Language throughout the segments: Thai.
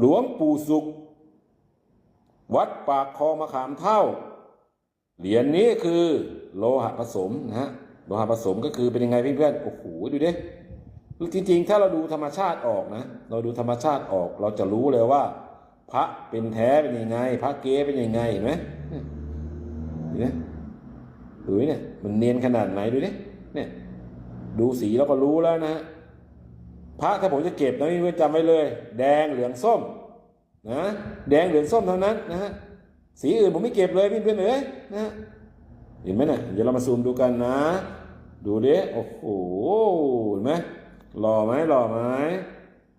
หลวงปู่สุข วัดปากคลองมะขามเท่า เหรียญนี้คือโลหะผสมนะฮะโลหะผสมก็คือเป็นยังไงเพื่อนๆโอ้โหดูดิจริงๆ ถ้าเราดูธรรมชาติออกนะ เราดูธรรมชาติออก เราจะรู้เลยว่า พระเป็นแท้เป็นยังไง พระเก๊เป็นยังไงเห็นไหมเห็นไหมดูเนี่ยมันเนียนขนาดไหนดูดิเนี่ย ดูสีแล้วก็รู้แล้วนะฮะ พระถ้าผมจะเก็บนะพี่เพื่อนจำไว้เลย แดงเหลืองส้มนะแดงเหลืองส้มเท่านั้นนะฮะสีอื่นผมไม่เก็บเลยพี่เพื่อนเอ้ยนะเห็นไหมเนี่ยเดี๋ยวเรามาซูมดูกันนะ ดูดิโอ้โหเห็นไหมหล่อไหมหล่อไหม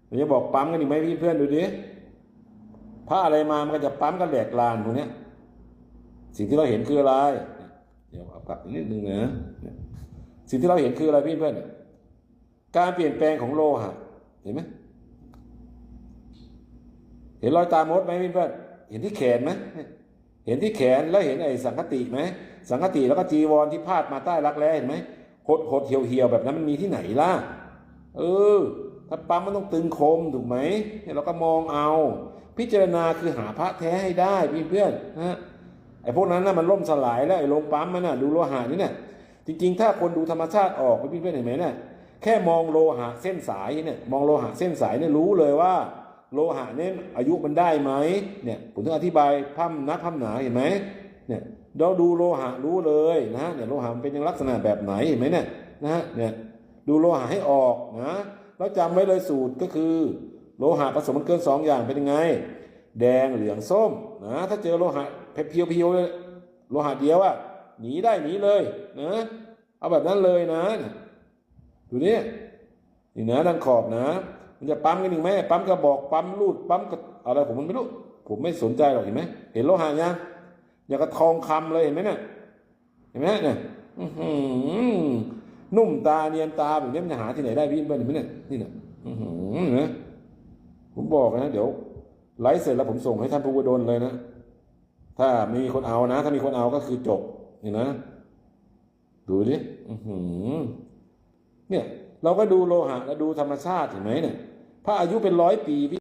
เราจะบอกปั๊มกันอีกไหมพี่เพื่อนดูดิผ้าอะไรมามันก็จะปั๊มกันแหลกลานพวกนี้สิ่งที่เราเห็นคืออะไร เดี๋ยวเอากลับอีกนิดนึงนะเนี่ยสิ่งที่เราเห็นคืออะไรพี่เพื่อน การเปลี่ยนแปลงของโลหะเห็นไหมเห็นรอยตามดไหมพี่เพื่อนเห็นที่แขนไหมเห็นที่แขนแล้วเห็นไอ้สังคติไหมสังคติแล้วก็จีวรที่พาดมาใต้รักแร้เห็นไหมหดหดเหี่ยวเหี่ยวแบบนั้นมันมีที่ไหนล่ะเออถ้าปั๊มมันต้องตึงคมถูกไหมเนี่ยเราก็มองเอา พิจารณาคือหาพระแท้ให้ได้พี่เพื่อนนะฮะไอ้พวกนั้นน่ะมันล่มสลายแล้วไอ้โรงปั๊มมันน่ะดูโลหะนี่เนี่ยจริง ๆ ถ้าคนดูธรรมชาติออกพี่เพื่อนเห็นไหมเนี่ย แค่มองโลหะเส้นสายเนี่ยมองโลหะเส้นสายเนี่ยรู้เลยว่า โลหะเนี่ยอายุมันได้ไหมเนี่ยผมต้องอธิบายพั่มนักพั่มหนาเห็นไหมเนี่ยเราดูโลหะรู้เลยนะเนี่ยโลหะมันเป็นยังลักษณะแบบไหนเห็นไหมเนี่ยนะเนี่ยดูโลหะให้ออกนะแล้วจำไว้เลยสูตรก็คือ โลหะผสมกันเกินสองอย่างเป็นยังไง แดงเหลืองส้มนะถ้าเจอโลหะเพียวเพียวๆเลยโลหะเดียวอะหนีได้หนีเลยนะเอาแบบนั้นเลยนะ ดูนี่นี่นะด้านขอบนะ มันจะปั๊มกันอีกไหมปั๊มกระบอกปั๊มรูดปั๊มกระอะไรผมมันไม่รู้ ผมไม่สนใจหรอกเห็นไหมเห็นโลหะยังอย่างกระทองคำเลยเห็นไหมเนี่ยเห็นไหมเนี่ยอื้อหือนุ่มตาเนียนตาแบบนี้มันจะหาที่ไหนได้พี่เบิ้ลเห็นไหมเนี่ยนี่เนี่ยอื้อหือเห็นไหมผมบอกนะเดี๋ยวไลฟ์เสร็จแล้วผมส่งให้ท่านผู้วดลเลยนะถ้ามีคนเอานะ ถ้ามีคนเอาก็คือจบเห็นนะ ดูดิอื้อหือ เนี่ยเราก็ดูโลหะและดูธรรมชาติเห็นไหมเนี่ยพระอายุเป็นร้อยปีพี่